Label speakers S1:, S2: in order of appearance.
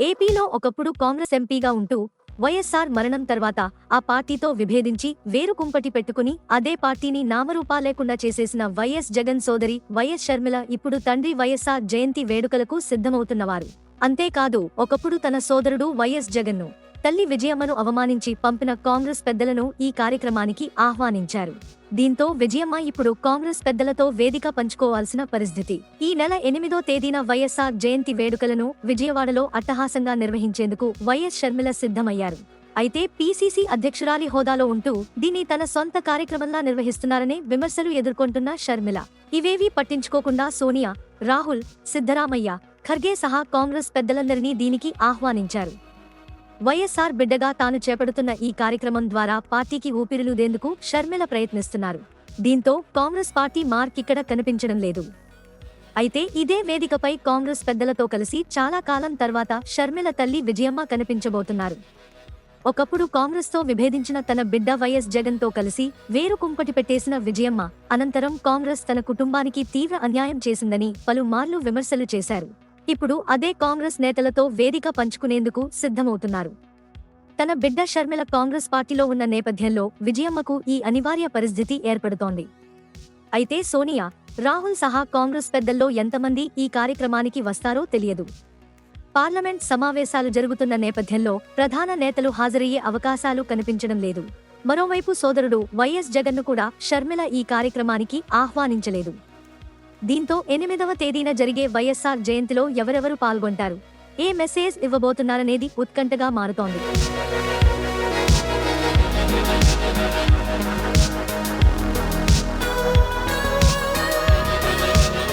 S1: ఏపీలో ఒకప్పుడు కాంగ్రెస్ ఎంపీగా ఉంటూ వైఎస్ఆర్ మరణం తర్వాత ఆ పార్టీతో విభేదించి వేరు కుంపటి పెట్టుకుని అదే పార్టీని నామరూపా లేకుండా చేసేసిన వైఎస్ జగన్ సోదరి వైఎస్ షర్మిల ఇప్పుడు తండ్రి వైఎస్ఆర్ జయంతి వేడుకలకు సిద్ధమవుతున్నవారు. అంతేకాదు ఒకప్పుడు తన సోదరుడు వైఎస్ జగన్ను తల్లి విజయమ్మను అవమానించి పంపిన కాంగ్రెస్ పెద్దలను ఈ కార్యక్రమానికి ఆహ్వానించారు. దీంతో విజయమ్మ ఇప్పుడు కాంగ్రెస్ పెద్దలతో వేదిక పంచుకోవాల్సిన పరిస్థితి. ఈ నెల ఎనిమిదో తేదీన వైఎస్ఆర్ జయంతి వేడుకలను విజయవాడలో అట్టహాసంగా నిర్వహించేందుకు వైఎస్ షర్మిల సిద్ధమయ్యారు. అయితే పీసీసీ అధ్యక్షురాలి హోదాలో ఉంటూ దీన్ని తన సొంత కార్యక్రమంలా నిర్వహిస్తున్నారనే విమర్శలు ఎదుర్కొంటున్న షర్మిల. ఇవేవీ పట్టించుకోకుండా సోనియా రాహుల్ సిద్ధరామయ్య ఖర్గే సహా కాంగ్రెస్ పెద్దలందరినీ దీనికి ఆహ్వానించారు. వైఎస్ఆర్ బిడ్డగా తాను చేపడుతున్న ఈ కార్యక్రమం ద్వారా పార్టీకి ఊపిరిలుదేందుకు షర్మిల ప్రయత్నిస్తున్నారు. దీంతో కాంగ్రెస్ పార్టీ మార్క్ ఇక్కడ కనిపించడం లేదు. అయితే ఇదే వేదికపై కాంగ్రెస్ పెద్దలతో కలిసి చాలా కాలం తర్వాత షర్మిల తల్లి విజయమ్మ కనిపించబోతున్నారు. ఒకప్పుడు కాంగ్రెస్తో విభేదించిన తన బిడ్డ వైఎస్ జగన్తో కలిసి వేరు కుంపటి పెట్టేసిన విజయమ్మ అనంతరం కాంగ్రెస్ తన కుటుంబానికి తీవ్ర అన్యాయం చేసిందని పలుమార్లు విమర్శలు చేశారు. ఇప్పుడు అదే కాంగ్రెస్ నేతలతో వేదిక పంచుకునేందుకు సిద్ధమవుతున్నారు. తన బిడ్డ షర్మిల కాంగ్రెస్ పార్టీలో ఉన్న నేపథ్యంలో విజయమ్మకు ఈ అనివార్య పరిస్థితి ఏర్పడుతోంది. అయితే సోనియా రాహుల్ సహా కాంగ్రెస్ పెద్దల్లో ఎంతమంది ఈ కార్యక్రమానికి వస్తారో తెలియదు. పార్లమెంట్ సమావేశాలు జరుగుతున్న నేపథ్యంలో ప్రధాన నేతలు హాజరయ్యే అవకాశాలు కనిపించడం లేదు. మరోవైపు సోదరుడు వైఎస్ జగన్ను కూడా షర్మిల ఈ కార్యక్రమానికి ఆహ్వానించలేదు. దీంతో ఎనిమిదవ తేదీన జరిగే వైఎస్ఆర్ జయంతిలో ఎవరెవరు పాల్గొంటారు? ఏ మెసేజ్ ఇవ్వబోతున్నారనేది ఉత్కంఠగా మారుతోంది.